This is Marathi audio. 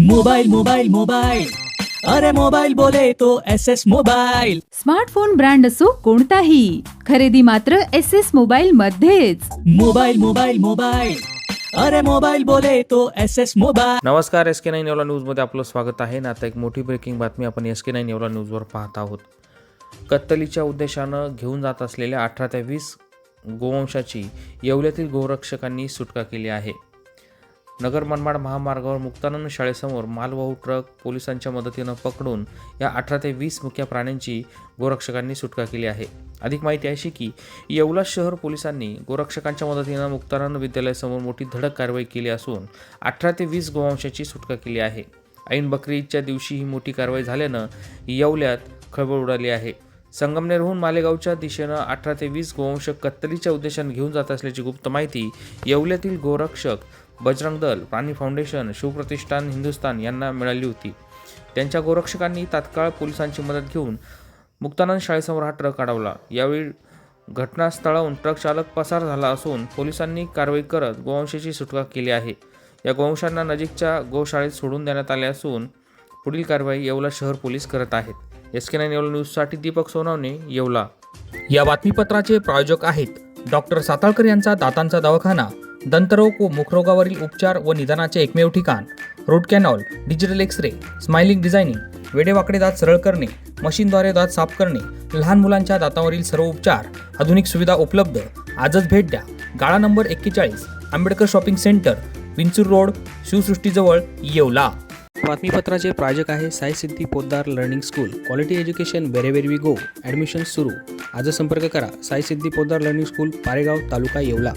Mobile mobile mobile. अरे मोबाइल बोले तो S S mobile. Smartphone brand असो कोणताही खरेदी मात्र एस एस मोबाईल मध्येच. Mobile mobile mobile. अरे मोबाइल बोले तो एस एस मोबाइल। नमस्कार एस के नाईन येवला न्यूजमध्ये आपलं स्वागत आहे. ना आता एक मोठी ब्रेकिंग बातमी आपण एस के नाईन येवला न्यूजवर पाहत आहोत. कत्तलीच्या उद्देशानं घेऊन जात असलेल्या अठरा ते वीस गोवंशाची येवल्यातील गोरक्षकांनी सुटका केली आहे. नगर मनमाड महामार्गावर मुक्तानंद शाळेसमोर मालवाहू ट्रक पोलिसांच्या मदतीनं पकडून या अठरा ते वीस मुख्या प्राण्यांची गोरक्षकांनी सुटका केली आहे. अधिक माहिती अशी की येवला शहर पोलिसांनी गोरक्षकांच्या मदतीनं मुक्तानंद विद्यालयासमोर मोठी धडक कारवाई केली असून अठरा ते वीस गोवंशाची सुटका केली आहे. ऐन बकरीच्या दिवशी ही मोठी कारवाई झाल्यानं येवल्यात खळबळ उडाली आहे. संगमनेरहून मालेगावच्या दिशेनं अठरा ते वीस गोवंश कत्तलीच्या उद्देशाने घेऊन जात असल्याची गुप्त माहिती येवल्यातील गोरक्षक बजरंग दल प्राणी फाउंडेशन शिवप्रतिष्ठान हिंदुस्थान यांना मिळाली होती. त्यांच्या गोरक्षकांनी तात्काळ पोलिसांची मदत घेऊन मुक्तानंद शाळेसमोर हा ट्रक अडवला. यावेळी घटनास्थळाहून ट्रक चालक पसार झाला असून पोलिसांनी कारवाई करत गोवंशाची सुटका केली आहे. या गोवंशांना नजीकच्या गोशाळेत सोडून देण्यात आले असून पुढील कारवाई येवला शहर पोलीस करत आहेत. एस के नाईन येवला न्यूजसाठी दीपक सोनवणे येवला. या बातमीपत्राचे प्रायोजक आहेत डॉक्टर साताळकर यांचा दातांचा दवाखाना दंतरोग व मुखरोगावरील उपचार व निदानाचे एकमेव ठिकाण. Root canal digital x ray smiling designing वेडेवाकडे दात सरळ करणे मशीनद्वारे दात साफ करणे लहान मुलांच्या दातावरील सर्व उपचार आधुनिक सुविधा उपलब्ध. आजच भेट द्या. गाळा नंबर एक्केचाळीस Ambedkar shopping centre Vinchur road शिवसृष्टीजवळ Yeola. बातमीपत्राचे प्रायोजक आहे Sai Siddhi Podar learning school. Quality education where where we go admission सुरू. आज संपर्क करा. Sai Siddhi Podar learning school Paregaon taluka Yeola.